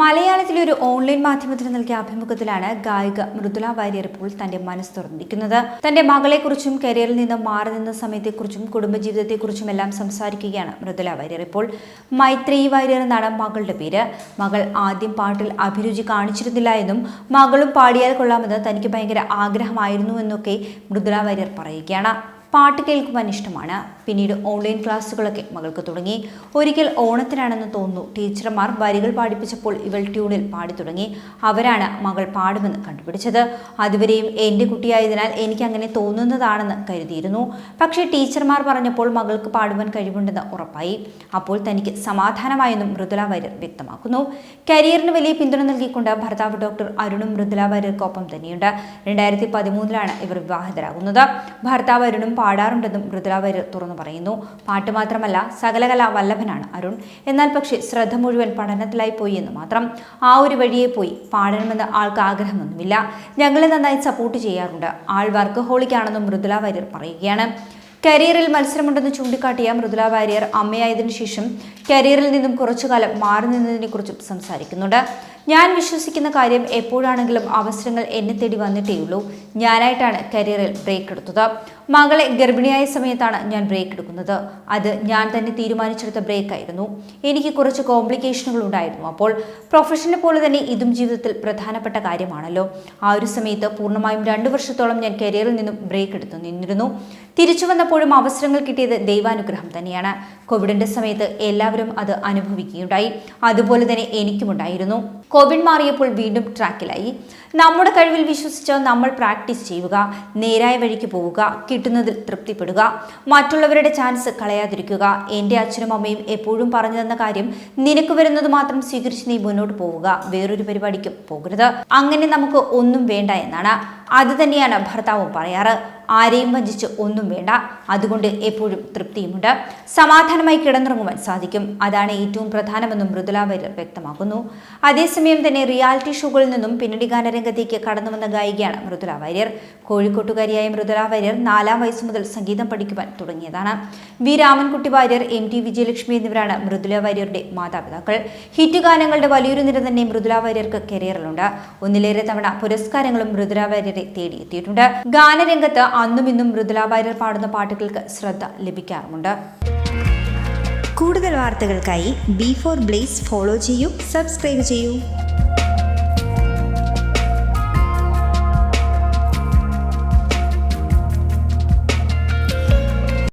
മലയാളത്തിലെ ഒരു ഓൺലൈൻ മാധ്യമത്തിന് നൽകിയ അഭിമുഖത്തിലാണ് ഗായിക മൃദുല വാര്യർ ഇപ്പോൾ തന്റെ മനസ്സ് തുറന്നിരിക്കുന്നത്. തന്റെ മകളെക്കുറിച്ചും കരിയറിൽ നിന്ന് മാറി നിന്ന സമയത്തെക്കുറിച്ചും കുടുംബജീവിതത്തെക്കുറിച്ചും എല്ലാം സംസാരിക്കുകയാണ് മൃദുല വാര്യർ. ഇപ്പോൾ മൈത്രി വാര്യർ എന്നാണ് മകളുടെ പേര്. മകൾ ആദ്യം പാട്ടിൽ അഭിരുചി കാണിച്ചിരുന്നില്ല എന്നും മകളും പാടിയാൽ കൊള്ളാമെന്ന് തനിക്ക് ഭയങ്കര ആഗ്രഹമായിരുന്നു എന്നൊക്കെ മൃദുല വാര്യർ പറയുകയാണ്. പാട്ട് കേൾക്കുവാൻ ഇഷ്ടമാണ്. പിന്നീട് ഓൺലൈൻ ക്ലാസ്സുകളൊക്കെ മകൾക്ക് തുടങ്ങി. ഒരിക്കൽ ഓണത്തിനാണെന്ന് തോന്നുന്നു. ടീച്ചർമാർ വരികൾ പാടിപ്പിച്ചപ്പോൾ ഇവൾ ട്യൂണിൽ പാടി തുടങ്ങി അവരാണ് മകൾ പാടുമെന്ന് കണ്ടുപിടിച്ചത്. അതുവരെയും എന്റെ കുട്ടിയായതിനാൽ എനിക്ക് അങ്ങനെ തോന്നുന്നതാണെന്ന് കരുതിയിരുന്നു. പക്ഷേ ടീച്ചർമാർ പറഞ്ഞപ്പോൾ മകൾക്ക് പാടുവാൻ കഴിവുണ്ടെന്ന് ഉറപ്പായി. അപ്പോൾ തനിക്ക് സമാധാനമായെന്നും മൃദുല വാര്യർ വ്യക്തമാക്കുന്നു. കരിയറിന് വലിയ പിന്തുണ നൽകിക്കൊണ്ട് ഭർത്താവ് ഡോക്ടർ അരുണും മൃദുല വാര്യർക്കൊപ്പം തന്നെയുണ്ട്. രണ്ടായിരത്തി പതിമൂന്നിലാണ് ഇവർ വിവാഹിതരാകുന്നത്. ഭർത്താവ് അരുണും പാടാറുണ്ടെന്നും വാര്യർ തുറന്നു പറയുന്നു. പാട്ട് മാത്രമല്ല സകലകലാ വല്ലഭനാണ് അരുൺ. എന്നാൽ പക്ഷേ ശ്രദ്ധ മുഴുവൻ പഠനത്തിലായി പോയി എന്ന് മാത്രം. ആ ഒരു വഴിയെ പോയി പാടണമെന്ന് ആൾക്ക് ആഗ്രഹമൊന്നുമില്ല. ഞങ്ങളെ നന്നായി സപ്പോർട്ട് ചെയ്യാറുണ്ട്. ആൾ വർക്ക് ഹോളിക്കാണെന്നും മൃദുല പറയുകയാണ്. കരിയറിൽ മത്സരമുണ്ടെന്ന് ചൂണ്ടിക്കാട്ടിയ മൃദുല വാര്യർ അമ്മയായതിനു ശേഷം കരിയറിൽ നിന്നും കുറച്ചുകാലം മാറി നിന്നതിനെക്കുറിച്ചും സംസാരിക്കുന്നുണ്ട്. ഞാൻ വിശ്വസിക്കുന്ന കാര്യം എപ്പോഴാണെങ്കിലും അവസരങ്ങൾ എന്നെ തേടി വന്നിട്ടേയുള്ളൂ. ഞാനായിട്ടാണ് കരിയറിൽ ബ്രേക്ക് എടുത്തത്. മകളെ ഗർഭിണിയായ സമയത്താണ് ഞാൻ ബ്രേക്ക് എടുക്കുന്നത്. അത് ഞാൻ തന്നെ തീരുമാനിച്ചെടുത്ത ബ്രേക്ക് ആയിരുന്നു. എനിക്ക് കുറച്ച് കോംപ്ലിക്കേഷനുകൾ ഉണ്ടായിരുന്നു അപ്പോൾ പ്രൊഫഷനെ പോലെ തന്നെ ഇതും ജീവിതത്തിൽ പ്രധാനപ്പെട്ട കാര്യമാണല്ലോ. ആ ഒരു സമയത്ത് പൂർണമായും രണ്ടു വർഷത്തോളം ഞാൻ കരിയറിൽ നിന്നും ബ്രേക്ക് എടുത്തു നിന്നിരുന്നു. തിരിച്ചു വന്നപ്പോഴും അവസരങ്ങൾ കിട്ടിയത് ദൈവാനുഗ്രഹം തന്നെയാണ്. കോവിഡിന്റെ സമയത്ത് എല്ലാവരും അത് അനുഭവിക്കുകയുണ്ടായി. അതുപോലെ തന്നെ എനിക്കുമുണ്ടായിരുന്നു കോവിഡ് മാറിയപ്പോൾ വീണ്ടും ട്രാക്കിലായി. നമ്മുടെ കഴിവിൽ വിശ്വസിച്ച് നമ്മൾ പ്രാക്ടീസ് ചെയ്യുക നേരായ വഴിക്ക് പോവുക കിട്ടുന്നതിൽ തൃപ്തിപ്പെടുക മറ്റുള്ളവരുടെ ചാൻസ് കളയാതിരിക്കുക എന്റെ അച്ഛനും അമ്മയും എപ്പോഴും പറഞ്ഞു തന്ന കാര്യം നിനക്ക് വരുന്നത് മാത്രം സ്വീകരിച്ച് നീ മുന്നോട്ട് പോവുക വേറൊരു പരിപാടിക്കും പോകരുത്. അങ്ങനെ നമുക്ക് ഒന്നും വേണ്ട എന്നാണ്. അത് തന്നെയാണ് ഭർത്താവും പറയാറ്. ആരെയും വഞ്ചിച്ച് ഒന്നും വേണ്ട. അതുകൊണ്ട് എപ്പോഴും തൃപ്തിയുമുണ്ട്. സമാധാനമായി കിടന്നുറങ്ങുവാൻ സാധിക്കും. അതാണ് ഏറ്റവും പ്രധാനമെന്നും മൃദുല വര്യർ വ്യക്തമാക്കുന്നു. അതേസമയം തന്നെ റിയാലിറ്റി ഷോകളിൽ നിന്നും പിന്നണി ഗാനരംഗത്തേക്ക് കടന്നു വന്ന ഗായികയാണ് മൃദുല വാര്യർ കോഴിക്കോട്ടുകാരിയായ മൃദുല വാര്യർ നാലാം വയസ്സ് മുതൽ സംഗീതം പഠിക്കുവാൻ തുടങ്ങിയതാണ്. V. Ramankutty Warrier M. T. Vijayalakshmi എന്നിവരാണ് മൃദുല വാര്യരുടെ മാതാപിതാക്കൾ. ഹിറ്റ് ഗാനങ്ങളുടെ വലിയൊരു നിര തന്നെ മൃദുല വാര്യർക്ക് കരിയറിലുണ്ട്. ഒന്നിലേറെ തവണ പുരസ്കാരങ്ങളും മൃദുല വാര്യരെ തേടിയെത്തിയിട്ടുണ്ട്. ഗാനരംഗത്ത് അന്നും ഇന്നും മൃദുല വാര്യർ പാടുന്ന പാട്ടുകൾക്ക് ശ്രദ്ധ ലഭിക്കാറുമുണ്ട്. കൂടുതൽ വാർത്തകൾക്കായി ബി ഫോർ ബ്ലേസ് ഫോളോ ചെയ്യൂ സബ്സ്ക്രൈബ് ചെയ്യൂ.